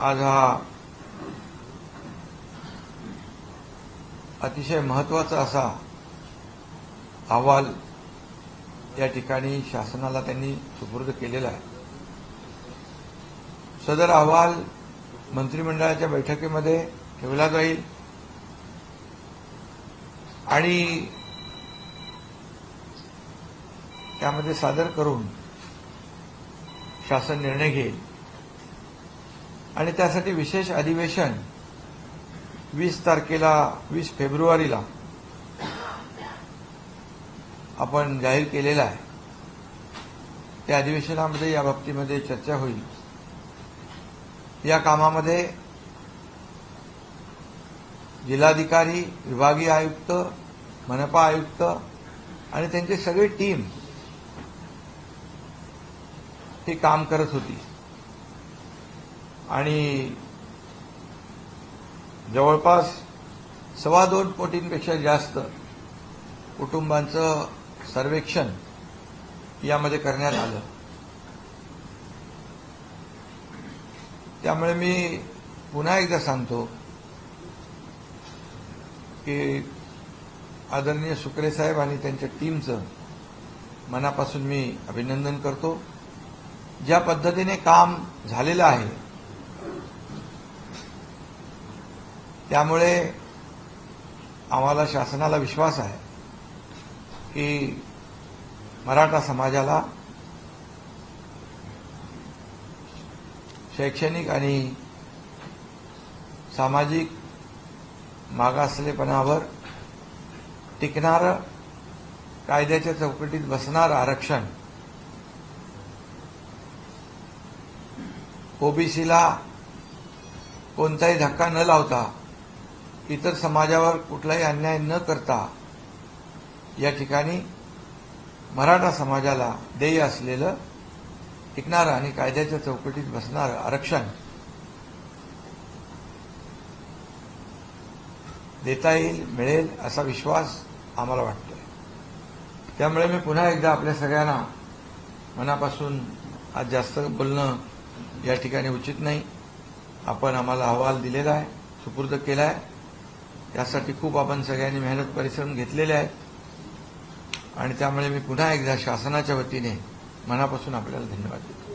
आज हा अतिशय महत्त्वाचा असा अहवाल या ठिकाणी शासनाला त्यांनी सुपूर्द केलेला आहे. सदर अहवाल मंत्रिमंडळाच्या बैठकीमध्ये ठेवला जाईल. आणि त्यामध्ये सादर करून शासन निर्णय घेईल. आणि त्यासाठी विशेष अधिवेशन वीस तारखेला वीस फेब्रुवारीला आपण जाहीर केलेला आहे. त्या अधिवेशनामध्ये या बाबतीमध्ये चर्चा होईल. या कामामध्ये जिल्हाधिकारी विभागीय आयुक्त मनपा आयुक्त आणि त्यांची सगळी टीम ही काम करत होती. आणि जवळपास सव्वा दोन कोटींपेक्षा जास्त कुटुंबांचं सर्वेक्षण यामध्ये करण्यात आलं. त्यामुळे मी पुन्हा एकदा सांगतो की आदरणीय सुकरे साहेब आणि त्यांच्या टीमचं मनापासून मी अभिनंदन करतो. ज्या पद्धतीने काम झालेलं आहे त्यामुळे आम्हाला शासनाला विश्वास आहे की मराठा समाजाला शैक्षणिक आणि सामाजिक मागासलेपणावर टिकणारं कायद्याच्या चौकटीत बसणारं आरक्षण ओबीसीला कोणताही धक्का न लावता इतर समाजावर कुठलाही अन्याय न करता या ठिकाणी मराठा समाजाला देय असलेलं टिकणारं आणि कायद्याच्या चौकटीत बसणारं आरक्षण देता येईल मिळेल असा विश्वास आम्हाला वाटतोय. त्यामुळे मी पुन्हा एकदा आपल्या सगळ्यांना मनापासून आज जास्त बोलणं या ठिकाणी उचित नाही. आपण आम्हाला अहवाल दिलेला आहे सुपूर्द केला आहे. त्यासाठी खूप आपण सगळ्यांनी मेहनत परिश्रम घेतलेले आहेत. आणि त्यामुळे मी पुन्हा एकदा शासनाच्या वतीने मनापासून आपल्याला धन्यवाद देतो.